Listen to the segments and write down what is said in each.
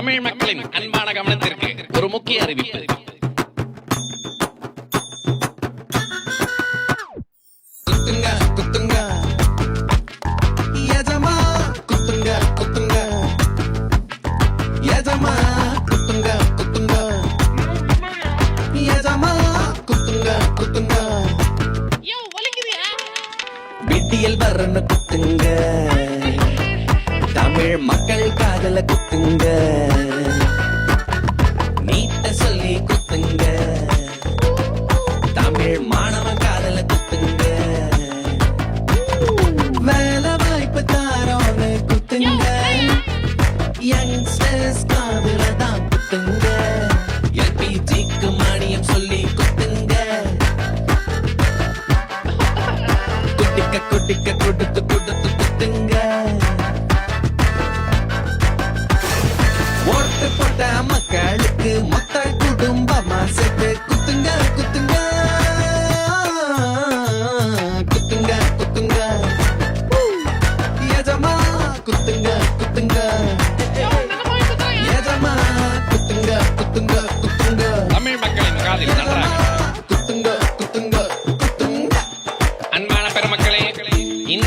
தமிழ் மக்களின் அன்பான கவனத்திற்கு ஒரு முக்கிய அறிவிப்பு. குத்துங்க குத்துங்க. எஜமா குத்துங்க குத்துங்க. தமிழ் மக்கள் காதல குத்துங்க. நீட்ட சொல்லி குத்துங்க. தமிழ் மாணவ காதல குத்துங்க. வேலை வாய்ப்பு தாரோன்னு குத்துங்க. யங்ஸ்டர்ஸ் காதல தான் குத்துங்க. எல்பிஜிக்கு மானியம் சொல்லி குத்துங்க. குட்டிக்க குட்டிக்க கொடுத்து கொடுத்து போட்ட மக்களுக்கு மக்கள்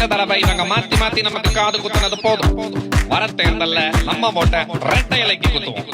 இந்த தடவை இவங்க மாத்தி மாத்தி நமக்கு காது குத்துனது போதும். வர தேர்தல்ல நம்ம ஓட்ட ரெட்டை இலைக்கு குத்துவோம்.